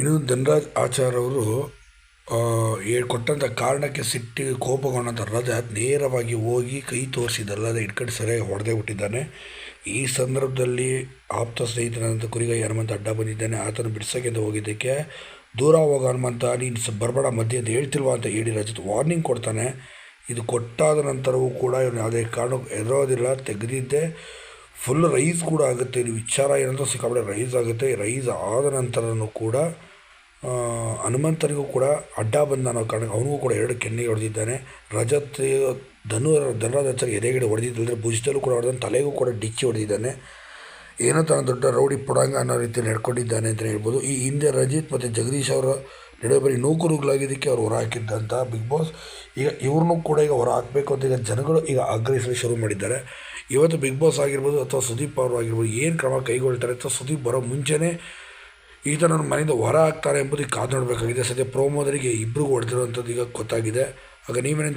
ಇನ್ನು ಧನರಾಜ್ ಆಚಾರ್ ಅವರು ಕೊಟ್ಟಂಥ ಕಾರಣಕ್ಕೆ ಸಿಟ್ಟಿ ಕೋಪಗೊಂಡಂಥ ರಜತ್ ನೇರವಾಗಿ ಹೋಗಿ ಕೈ ತೋರಿಸಿದಲ್ಲದೆ ಇಟ್ಕಡೆ ಸರಿಯಾಗಿ ಹೊಡೆದೇ ಬಿಟ್ಟಿದ್ದಾನೆ. ಈ ಸಂದರ್ಭದಲ್ಲಿ ಆಪ್ತ ಸ್ನೇಹಿತನಾದಂಥ ಕುರಿಗಾಯಿ ಹನುಮಂತ ಅಡ್ಡ ಬಂದಿದ್ದಾನೆ. ಆತನು ಬಿಡಿಸೋಕೆಂದು ಹೋಗಿದ್ದಕ್ಕೆ ದೂರ ಹೋಗೋ ಹನುಮಂತ, ನೀನು ಬರಬೇಡ ಮಧ್ಯೆ ಅಂತ ಹೇಳ್ತಿಲ್ವಾ ಅಂತ ಹೇಳಿ ರಜತ್ ವಾರ್ನಿಂಗ್ ಕೊಡ್ತಾನೆ. ಇದು ಕೊಟ್ಟಾದ ನಂತರವೂ ಕೂಡ ಇವನು ಯಾವುದೇ ಕಾರಣಕ್ಕೂ ಎದುರೋದಿಲ್ಲ ತೆಗೆದಿದ್ದೆ. ಫುಲ್ ರೈಸ್ ಕೂಡ ಆಗುತ್ತೆ. ಇದು ವಿಚಾರ ಏನಂದ್ರೆ ಸಿಕ್ಕಾಪಟ್ಟೆ ರೈಸ್ ಆಗುತ್ತೆ. ರೈಸ್ ಆದ ನಂತರನೂ ಕೂಡ ಹನುಮಂತನಿಗೂ ಕೂಡ ಅಡ್ಡ ಬಂದ ಅನ್ನೋ ಕಾರಣ ಅವನಿಗೂ ಕೂಡ ಎರಡು ಕೆನ್ನೆ ಹೊಡೆದಿದ್ದಾನೆ. ರಜತ್ ಧನು ಧನರಾಜಾಚಾರ್ಯ ಎದೆಗಡೆ ಅಂದರೆ ಭುಜದಲ್ಲೂ ಕೂಡ ಹೊಡೆದ ತಲೆಗೂ ಕೂಡ ಡಿಚ್ಚಿ ಹೊಡೆದಿದ್ದಾನೆ. ಏನೋ ತನ್ನ ದೊಡ್ಡ ರೌಡಿ ಪುಡಾಂಗ ಅನ್ನೋ ರೀತಿಯಲ್ಲಿ ನಡ್ಕೊಂಡಿದ್ದಾನೆ ಅಂತಲೇ ಹೇಳ್ಬೋದು. ಈ ಹಿಂದೆ ರಜಿತ್ ಮತ್ತು ಜಗದೀಶ್ ಅವರ ನಡುವೆ ಬರೀ ನೂಕುರುಗಳಾಗಿದ್ದಕ್ಕೆ ಅವರು ಹೊರ ಹಾಕಿದ್ದಂಥ ಬಿಗ್ ಬಾಸ್ ಈಗ ಇವ್ರನ್ನೂ ಕೂಡ ಈಗ ಹೊರ ಹಾಕಬೇಕು ಅಂತ ಈಗ ಜನಗಳು ಈಗ ಆಗ್ರಹಿಸಲು ಶುರು ಮಾಡಿದ್ದಾರೆ. ಇವತ್ತು ಬಿಗ್ ಬಾಸ್ ಆಗಿರ್ಬೋದು ಅಥವಾ ಸುದೀಪ್ ಅವರು ಆಗಿರ್ಬೋದು, ಏನು ಕ್ರಮ ಕೈಗೊಳ್ತಾರೆ ಅಥವಾ ಸುದೀಪ್ ಬರೋ ಮುಂಚೆನೇ ಈತ ನನ್ನ ಮನೆಯಿಂದ ಹೊರ ಆಗ್ತಾರೆ ಎಂಬುದಕ್ಕೆ ಕಾದು ನೋಡಬೇಕಾಗಿದೆ. ಸದ್ಯ ಪ್ರೋಮೋದರಿಗೆ ಇಬ್ಬರಿಗೂ ಹೊಡೆದಿರುವಂಥದ್ದು ಈಗ ಗೊತ್ತಾಗಿದೆ. ಆಗ ನೀವೇನು